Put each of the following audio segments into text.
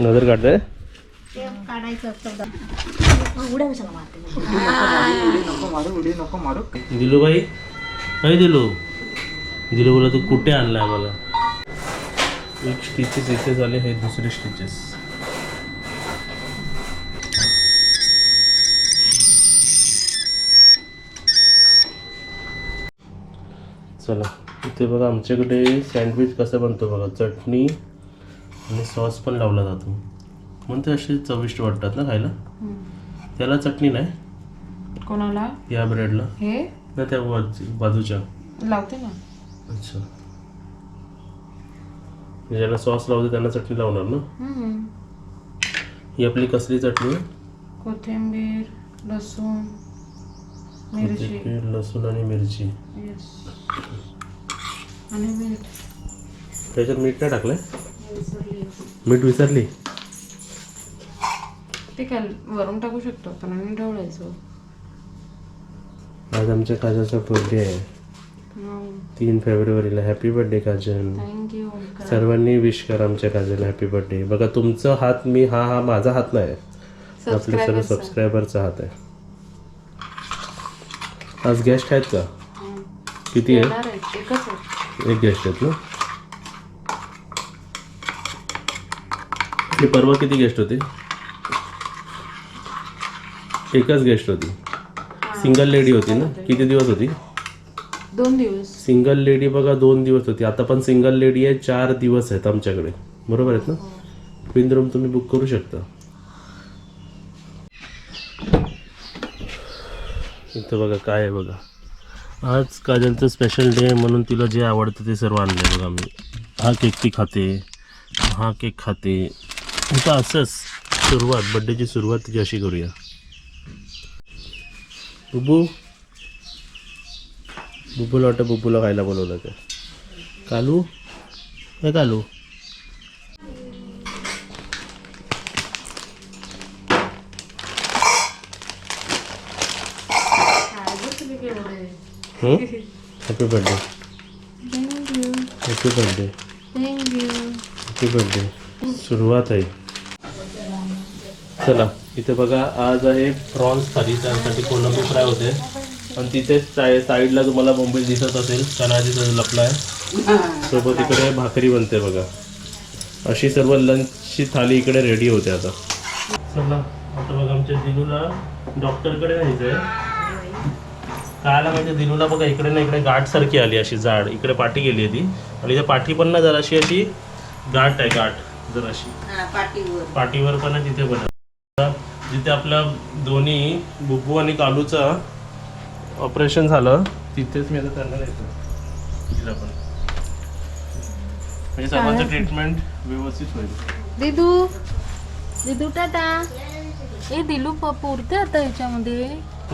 नजर काढते ते काढायचं असतं उड्या कशाला मारते नको मारू उडी नको मारू दिलू. भाई काय दिलू दिलू बोला तू कुठे आणलाय मला? एक स्टिचेस इथे झाले हे दुसरे स्टिचेस चला इथे बघा आमच्याकडे सँडविच कसं बनतो बघा. चटणी आणि सॉस पण लावला जातो. म्हणून ते असे चविष्ट वाटतात ना खायला. त्याला चटणी नाही. कोणाला? या ब्रेडला. हे? ना त्या बाजूच्या. लावते ना. अच्छा. ज्याला सॉस लावते त्यांना चटणी लावणार ना. ही आपली कसली चटणी? कोथिंबीर लसूण मिरची. लसूण आणि मिरची. आणि मीठ. त्याच्यात मीठ नाही टाकलंय? मीठ विसरली? ते काय वरून टाकू शकतो पण आणि ढवळायचं. आज आमच्या काजलचा बर्थडे आहे. तीन फेब्रुवारीला happy birthday Kajal. Thank you सर्वांनी विश करा आमच्या काजल हॅपी बर्थडे बघा तुमचा हात मी हा हा माझा हात नाही. आपले सर्व सबस्क्रायबरचा हात आहे. आज गेस्ट आहेत का? किती एकच आहे एक गेस्ट आहेत ना? आणि परवा किती गेस्ट होते? एकच गेस्ट होती. सिंगल लेडी होती ना? किती दिवस होती? दोन दिवस. सिंगल लेडी बघा दोन दिवस होती. आता पण सिंगल लेडी आहे चार दिवस आहेत आमच्याकडे. बरोबर आहेत ना? क्वीन रूम तुम्ही बुक करू शकता. इथं बघा काय आहे बघा. आज काजलचं स्पेशल डे म्हणून तिला जे आवडतं ते सर्व आणलं बघा मी. हा केक ती खाते. हा केक खाते. आता असंच सुरुवात बड्डेची सुरुवात तिची अशी करूया. बुबू. बुबूला वाटतं बुबूला खायला बोलवलं का कालू? काय Kalu. Happy birthday happy birthday happy birthday सुरुवात आहे. चला इथे बघा आज आहे प्रॉन्स थाली त्यासाठी कोल्हापूर फ्राय होते? आणि तिथे साय साईडला तुम्हाला मुंबई दिसत असेल कनाजी लपला आहे सोबत इकडे भाकरी बनते बघा. अशी सर्व लंचची थाली इकडे रेडी होते आता. चला आता बघा आमच्या दिनूला डॉक्टरकडे जायचं आहे कायला म्हणजे दिनूला बघा इकडे ना इकडे गाठ सारखी आली अशी जाड. इकडे पाठी गेली आहे ती. आणि त्या पाठी पण ना जराशी अशी गाठ आहे गाठ. जराशी. पाठीवर. पण आहे तिथे पण. जिथे आपल्या दोन्ही बुब्बू आणि कालूचं ऑपरेशन झालं तिथेच मी आता त्यांना देतो. तिला पण. म्हणजे सर्वांचं ट्रीटमेंट व्यवस्थित होईल. दिदू? दिदू टाटा? ए दिलू प- पुरते आता ह्याच्यामध्ये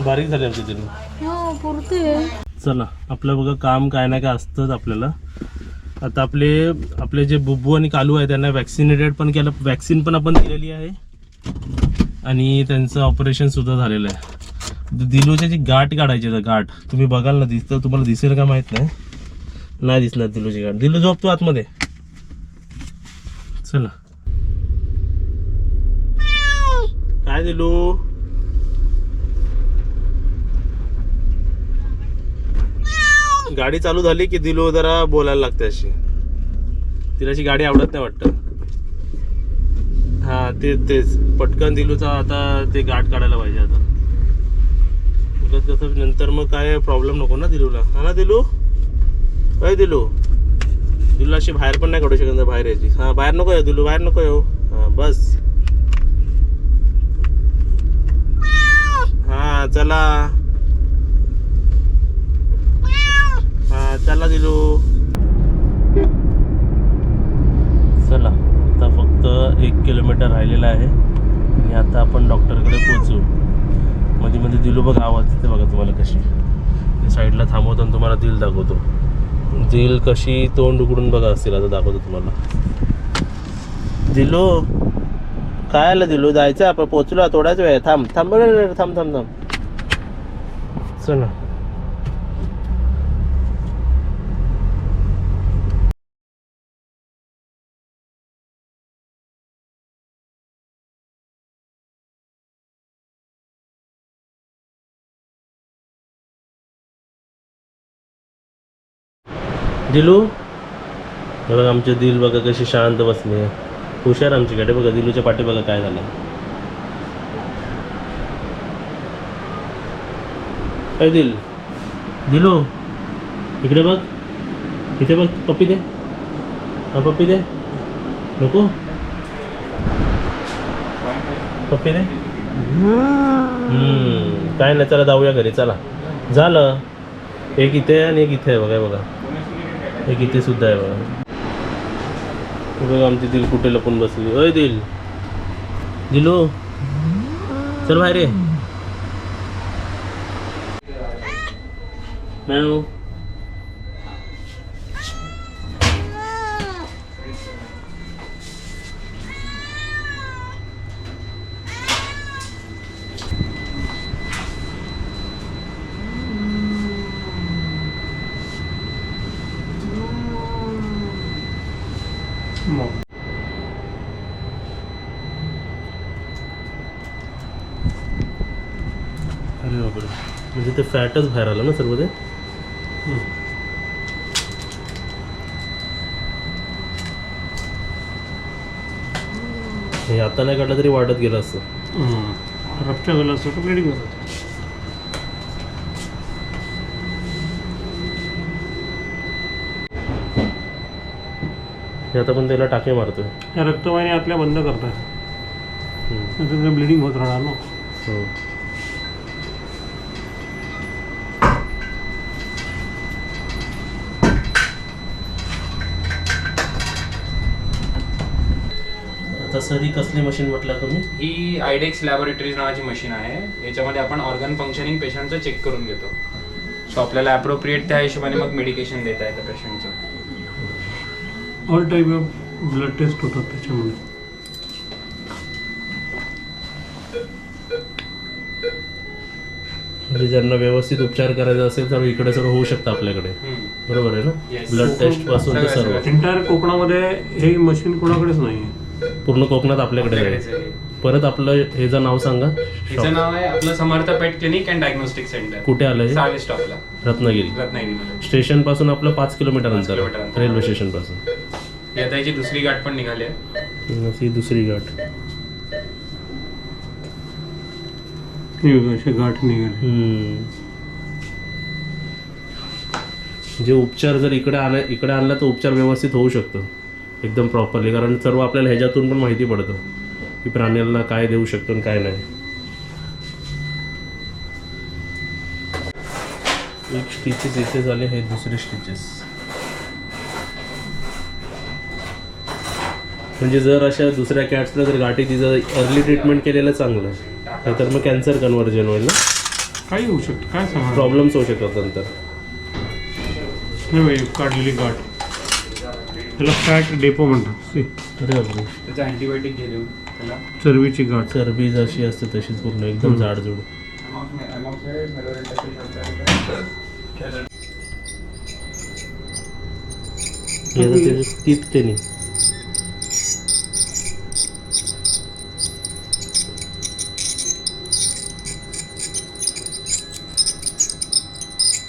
बारीक झाली आमची दिनू हो पुरते. चला आपलं बघा काम काय ना काय असतंच आपल्याला. आता आपले आपले जे बुब्बू आणि कालू आहे त्यांना वॅक्सिनेटेड पण केलं वॅक्सिन पण आपण दिलेली आहे. आणि त्यांचं ऑपरेशन सुद्धा झालेलं आहे. दिलूच्या जी गाठ काढायची आहे गाठ तुम्ही बघाल ना दिसतं तुम्हाला दिसेल का माहीत नाही? नाही दिसणार दिलूची गाठ. दिलू झोपतो आतमध्ये. चला. काय दिलू? गाडी चालू झाली की दिलू जरा बोलायला लागते अशी. तिला अशी गाडी आवडत नाही वाटतं. हा ते तेच. पटकन दिलूचा आता ते गाठ काढायला पाहिजे आता. कसं नंतर मग काय प्रॉब्लेम नको ना दिलूला. हा ना दिलू? काय दिलू? दिलूला अशी बाहेर पण नाही काढू शकत बाहेर यायची. हा बाहेर नको येऊ दिलू बाहेर नको येऊ. हा बस. हा चला. त्याला चला चला आता फक्त एक किलोमीटर राहिलेला आहे. आणि आता आपण डॉक्टरकडे पोचू मध्ये मध्ये दिलो बघा आवाज तिथे बघा तुम्हाला कशी. साईडला थांबवतो आणि तुम्हाला दिल दाखवतो. दिल कशी तोंड उघडून बघा असतील आता दाखवतो तुम्हाला. दिलो. काय आलं दिलो? जायचं आपण पोचलो थोड्याच वेळ थांब थांब थांब थांब थांब. चला. दिलू? हे बघा आमचे दिल बघा कशी शांत बसले. हुशार आमच्याकडे बघा दिलूच्या पाठी बघा काय झालं. काय दिल. दिलू इकडे बघ. इथे बघ पप्पी दे. हा पप्पी दे. नको. पप्पी दे. हम्म, काय नाही चला जाऊया घरी चला. झालं. एक इथे आहे आणि एक इथे आहे बघा बघा. एक इथे सुद्धा आहे बघा. हे बघा आमची दिल कुठे लपून बसली. अय दिल. दिलू चल बाहेर ये. मॅव अरे बापरे. म्हणजे ते फॅटच बाहेर आलं ना सर्व ते? हे आता नाही काढलं तरी वाढत गेलं असतं. रफ्त्या झालं असतं तर ब्लिडिंग होतं. हे आता पण त्याला टाके मारतोय. या रक्तवाहिनी आपल्या बंद करतात ब्लिडिंग होत राहणार ना. हो. आता सरी कसली मशीन म्हटलं तुम्ही? ही आयडेक्स लॅबोरेटरीज नावाची मशीन आहे. याच्यामध्ये आपण ऑर्गन फंक्शनिंग पेशंटचं चेक करून घेतो. सो आपल्याला अप्रोप्रिएट त्या हिशोबाने मग मेडिकेशन देता येतं पेशंटचं all type of blood test होतात त्याच्यामध्ये म्हणजे ज्यांना व्यवस्थित उपचार करायचा असेल तर इकडे सर्व होऊ शकतं आपल्याकडे. बरोबर आहे ना. ब्लड टेस्टपासून ते सर्व. एंटायर कोकणामध्ये हे मशीन कोणाकडेच नाही पूर्ण कोकणात आपल्याकडे आहे. आहे. परत आपलं हे जर नाव सांगा. हिचं नाव आहे आपलं Samarth pet clinic and diagnostic centre. कुठे आलं हे स्टॉपला. रत्नागिरी. रत्नागिरीमध्ये. स्टेशनपासून आपलं पाच किलोमीटर पाच अंतर किलोमीटर अंतर. रेल्वे स्टेशनपासून ही आता याची दुसरी गाठ पण निघाली आहे. ही दुसरी गाठ. हे बघा, गाठ निघाले. हम्म. जे उपचार जर इकडे आला इकडे आणला तर उपचार व्यवस्थित होऊ शकतो. एकदम प्रॉपरली कारण सर्व आपल्याला ह्याच्यातून पण माहिती पडतं. की प्राण्यांना काय देऊ शकतो आणि काय नाही. एक स्टिचेस इथे झाले हे दुसरे स्टिचेस म्हणजे जर अशा दुसऱ्या कॅट्सला जर गाठी तिचं अर्ली ट्रीटमेंट केलेलं चांगलं नाहीतर मग कॅन्सर कन्व्हर्जन होईल ना? काही होऊ शकतं. काय सांगा प्रॉब्लेम्स होऊ शकतात नंतर. हे बघा, एक काढलेली गाठ. त्याला फॅट डेपो म्हणतात. See, अरे बापरे. त्याचं अँटीबायोटिक घेऊन त्याला. चरबीची गाठ. चरबी जशी असते तशीच पूर्ण एकदम जाडजूड. हे आता ते तीत ते नाही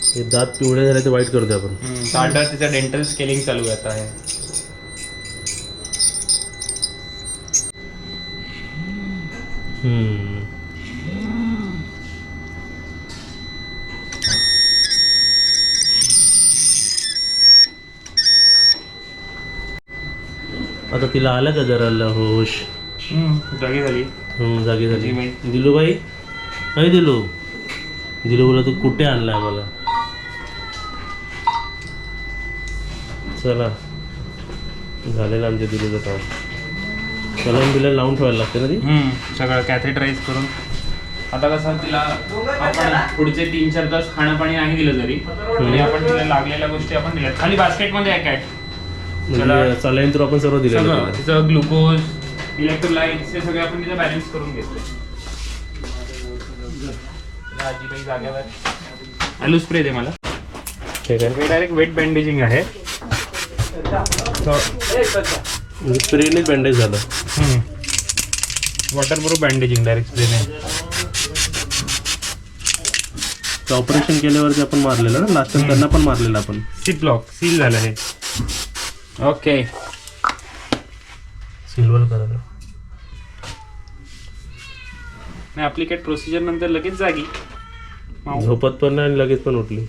हे दात पिवळे झाले ते वाईट करतोय आपण. साठा त्याचं डेंटल स्केलिंग चालू आहे आता. आहे हम्म. आता तिला आलं का जरा ल- होश जागी झाली. हम्म, जागी झाली. दिलू बाई नाही दिलू. दिलू बोला तू कुठे आणलाय मला? चला. झालेलं आमच्या दिलूचं काम. सलाम बिला लावून ठेवायला लागते ना ती? सगळं कॅथेटराईज करून. आता कसं तिला आपण पुढचे तीन चार तास खाणं पाणी नाही दिलं जरी आपण तिला लागलेल्या गोष्टी आपण दिल्या खाली बास्केटमध्ये आहे कॅट म्हणजे सलाईन तर आपण सर्व दिलेलं सगळं. तिचं ग्लुकोज इलेक्ट्रोलाइट्स हे सगळे आपण तिथं बॅलन्स करून घेतोय आजी काही जागेवर. आलू स्प्रे दे मला. ठीक आहे. हे डायरेक्ट वेट बँडेजिंग आहे. म्हणजे स्प्रेनेच बँडेज झालं. वॉटर प्रूफ बँडेजिंग डायरेक्ट स्प्रेने ते ऑपरेशन केल्यावरती आपण मारलेलं ना? लास्ट टाइम त्यांना पण मारलेलं आपण. सीट ब्लॉक सील झालं हे. ओके सिल्वर करायला नाही आपली काही प्रोसिजर नंतर लगेच जागी. झोपत पण नाही आणि लगेच पण उठली.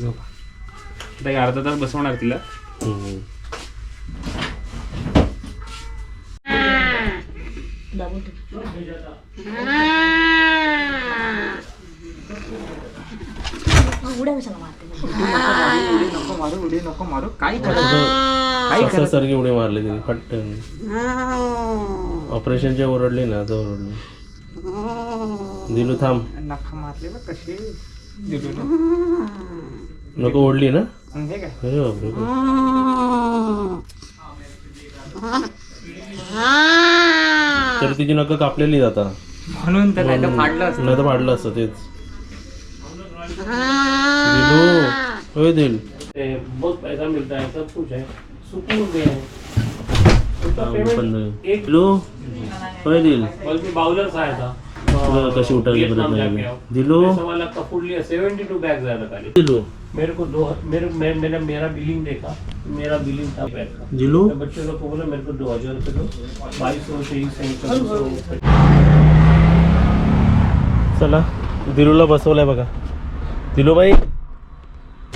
झोपा. आता एक अर्धा तास बसवणार तिला. हम्म. उड्या कशाला मारते नको मारू उडी नको मारू सारखी उडी मारली तिने पटकन ऑपरेशनच्या ओरडली ना तर ओरडली दिलू थांब नखा मारले बघ कसे नको ओढली ना हे काय अरे बापरे. तर तिची नक कापलेली जाता म्हणून तर नाही तर फाडलं असतं नाही तर पाडलं असतं तेच दिलू होय दिल बहुत पैसा मिलता है सब कुछ है सुकून में दिलू होय दिल बस मी बाउलर सा था तुला कशी उठायची वियतनाम परत जाके नाही आओ. दिलू सवा लाख का बैग ज्यादा खाली दिलू मेरे को दो मेरे मैं, मेरा मेरा बिलिंग देखा मेरा बिलिंग था बैग का दिलू मैं बच्चे लोग को बोला मेरे को दो हजार रुपये दो बाईस सौ तेईस सौ चौबीस सौ चला दिलूला बसवलंय बघा दिलू ते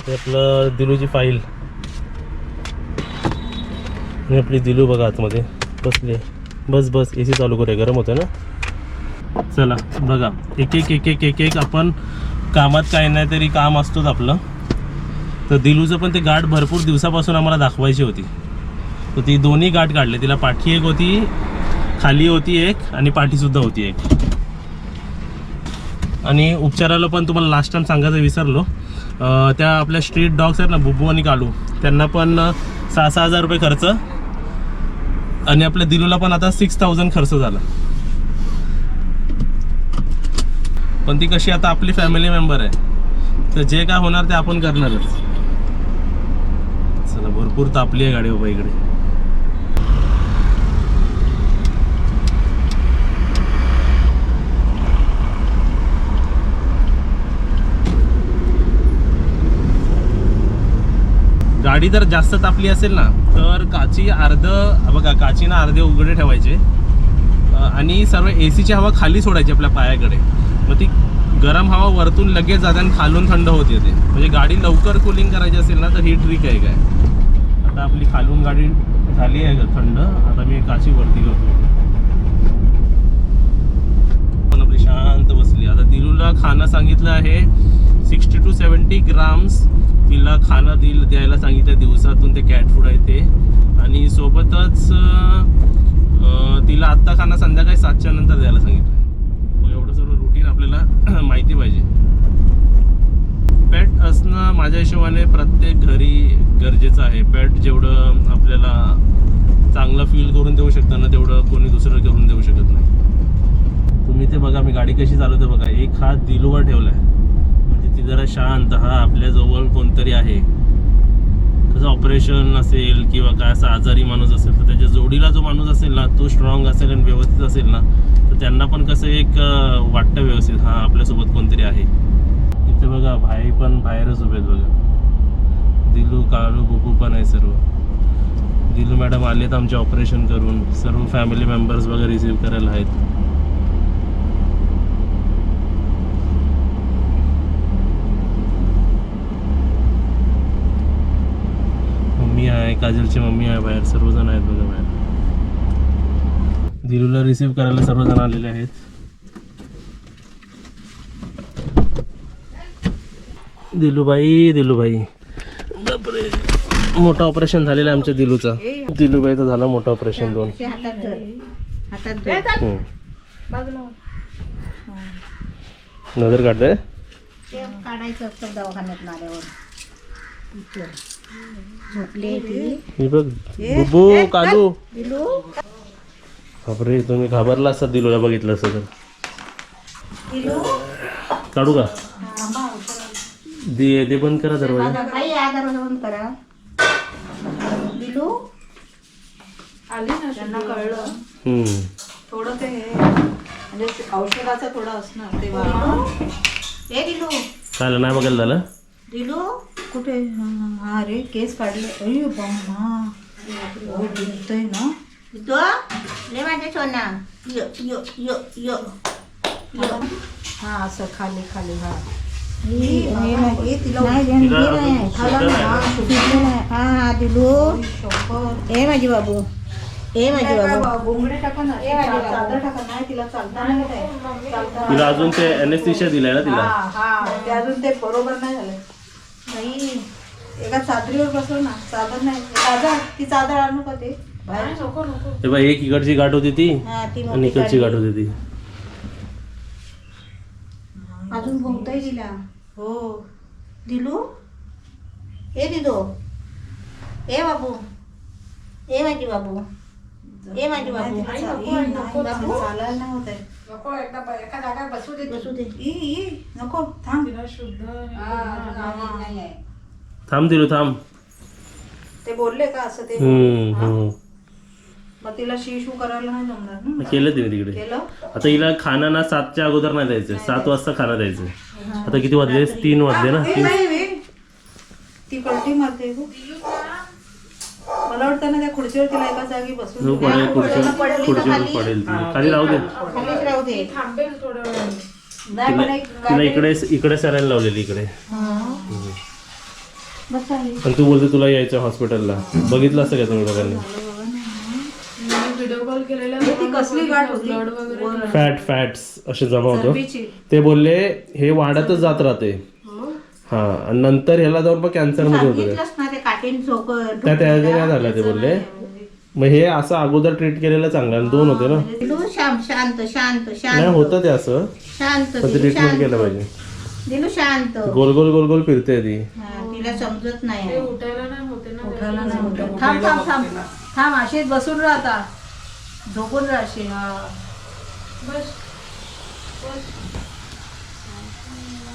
हे आपलं दिलूची फाईल मी आपली दिलू बघा आतमध्ये. बसली. बस बस. ए सी चालू करूया. गरम होतं ना? चला बघा. एक एक एक एक एक एक आपण कामात काही नाही तरी काम असतोच आपलं. तर दिलूचं पण ते गाठ भरपूर दिवसापासून आम्हाला दाखवायची होती. तर ती दोन्ही गाठ काढले. तिला पाठी एक होती खाली होती एक आणि पाठीसुद्धा होती एक. आणि उपचाराला पण तुम्हाला लास्ट टाइम सांगायचं विसरलो. त्या आपल्या स्ट्रीट डॉग्स आहेत ना बुबू आणि कालू त्यांना पण सहा सहा हजार रुपये खर्च. आणि आपल्या दिलूला पण आता सिक्स थाउजंड खर्च झाला. पण ती कशी आता आपली फॅमिली मेंबर आहे. तर जे काय होणार ते आपण करणारच. चला भरपूर तापली आहे गाडी बाबा इकडे. गाडी जर जास्त तापली असेल ना तर काची अर्ध बघा काचीनं अर्धे उघडे ठेवायचे. आणि सर्व ए सीची हवा खाली सोडायची आपल्या पायाकडे. मग ती गरम हवा वरतून लगेच जाते आणि खालून थंड होत येते. म्हणजे गाडी लवकर कूलिंग करायची असेल ना तर ही ट्रिक आहे काय? आता आपली खालून गाडी झाली आहे का थंड. आता मी काची वरती करतो. पण आपली शांत बसली. आता दिलूला खाणं सांगितलं आहे. सिक्स्टी टू सेवन्टी ग्राम्स तिला खाणं दिल द्यायला सांगितलं दिवसातून ते कॅट फूड आहे ते. आणि सोबतच तिला आत्ता खाणं संध्याकाळी सातच्या नंतर द्यायला सांगितलं. मग एवढं सर्व रुटीन आपल्याला माहिती पाहिजे. पेट असणं माझ्या हिशोबाने प्रत्येक घरी गरजेचं आहे. पेट जेवढं आपल्याला चांगलं फील करून देऊ शकतं ना तेवढं कोणी दुसरं करून देऊ शकत नाही. तुम्ही ते बघा मी गाडी कशी चालवते बघा. एक हात दिलूवर ठेवला आहे ती जरा शांत हा आपल्याजवळ कोणतरी आहे. कसं ऑपरेशन असेल किंवा काय असं आजारी माणूस असेल तर त्याच्या जोडीला जो माणूस असेल ना तो स्ट्रॉंग असेल आणि व्यवस्थित असेल ना तर त्यांना पण कसं एक वाटतं व्यवस्थित हा आपल्यासोबत कोणतरी आहे. इथे बघा भाई पण बाहेरच उभे आहेत बघा. दिलू कालू बुबू पण आहे सर्व. दिलू मॅडम आलेत आमचे ऑपरेशन करून. सर्व फॅमिली मेंबर्स वगैरे रिसीव्ह करायला आहेत मम्मी आहे काजलची मम्मी आहे बाहेर सर्वजण आहेत बघा बाहेर. दिलूला रिसीव्ह करायला सर्वजण आलेले आहेत. दिलूबाई दिलूबाई. बापरे. मोठं ऑपरेशन झालेलं आहे आमच्या दिलूचा. दिलूबाईचं झालं मोठं ऑपरेशन दोन. हम्म. नजर काढताय काढायचं असतं दवाखान्यात आल्यावर झोपली ती ही बघ बुबू कालू. दिलू. बापरे तुम्ही घाबरला असता दिलूला बघितलं असतं तर. काढू का? दे ते बंद करा दरवाजा. बंद करा. दिलू. आली ना त्यांना कळलं. हम्म. थोडं ते म्हणजे औषधाचं थोडं असणार दिलू. काय नाही बघायला झालं. दिलू कुठे हा, हा, हा रे केस काढले अरे बाबा हो दिसतोय ना तो ले माझ्या सोना यो यो यो यो यो हा असं खाली खाली हा हे हे. हा हा दिलू ए माझी बाबू ए माझी बाबू माझी तिला चालता नाही येत आहे. चालता तिला अजून ते एनेस्थिशिया दिलाय ना तिला हा हा ते अजून ते बरोबर नाही झालं नाही. एका चादरीवर बसव ना चादर नाही चादर ती चादर आणू का ते बाहेर. हे एक इकडची गाठ होती ती हा ती आणि मोठी इकडची गाठ. होती ती. अजून भोवताही दिला हो. दिलू? ए दिदो. ए बाबू. ए माझी बाबू. ए माझी बाबू. बाबू? चालायला नाही होत आहे. बसू दे ई, ई, नको थांब. थांब दिलू थांब. ते बोलले का असं ते? मग तिला शिशू करायला नाही जमणार ना? केलं तिने तिकडे. केलं? आता हिला खाणं ना सातच्या अगोदर नाही द्यायचं सात वाजता खाणं द्यायचं. आता किती वाजले? तीन वाजले ना? तीन नाही. ती कलटी मारते गं. मला वाटतं ना त्या खुर्चीवर तिला एका जागी बसून खुर्चीवर पडली खुर्चीवर खाली? पडेल ती. खाली राहू दे. खालीच राहू दे. नाही तिला पण एक तिला इकडे इकडे सरायला लावलेली इकडे. बस आहे. आणि तू बोलते तुला यायचं हॉस्पिटलला. बघितलं असतं का तुम्ही दोघांनी? व्हिडिओ कॉल केलेला हे ती कसली गाठ होती? ब्लड वगैरे वर. फॅट फॅट्स असे जमा होतं. चरबीची. ते बोलले हे वाढतच जात राहते. हा आणि नंतर ह्याला जाऊन पण कॅन्सरमध्ये होतं ते. सांगितलंच ना ते काटेन त्याचे काय झालं ते बोलले. मग हे असं अगोदर ट्रीट केलेलं चांगलं आणि दोन होते ना? दिलू शांत शांत शांत. नाही शांत होतं ते असं. शांत पण ते दिलू ट्रीटमेंट शांत. केलं पाहिजे. दिलू शांत. गोल गोल गोल गोल फिरते ती. हा, तिला समजत नाही. उठायला नाही होते ना उठायला नाही उठत. थांब थांब थांब. थांब अशीच बसून राहता. झोपून राहशील. हा.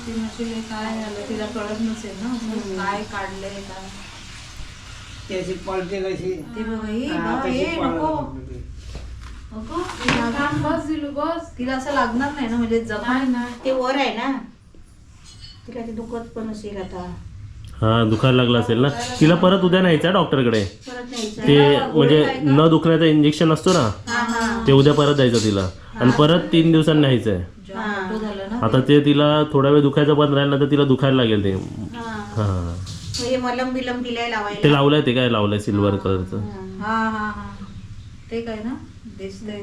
ती म्हणशील, हे काय झालं तिला कळत नसेल ना काय काढलंय काय त्याची पळते कशी? ते बघ, हे हा, बघ, तशी हे नको. नको तिला बस दिलू बस. तिला असं लागणार नाही ना म्हणजे जमा नाही ना ते वर आहे ना. तिला ते दुखत पण असेल आता. हा दुखायला लागलं असेल ना. तिला परत उद्या न्यायचं डॉक्टरकडे. परत न्यायचं ते म्हणजे न दुखण्याचं इंजेक्शन असतो ना हा हा. ते उद्या परत द्यायचं तिला. आणि परत तीन दिवसांनी न्यायचं आहे. आता ते तिला थोडा वेळ दुखायचं बंद राहिलं ना तर तिला दुखायला लागेल ते. हा. मलम बिलम दिलाय लावायला? ते लावलंय ते काय लावलंय सिल्वर कलरचं. हा हा हा. ते काय ना? दिसतंय.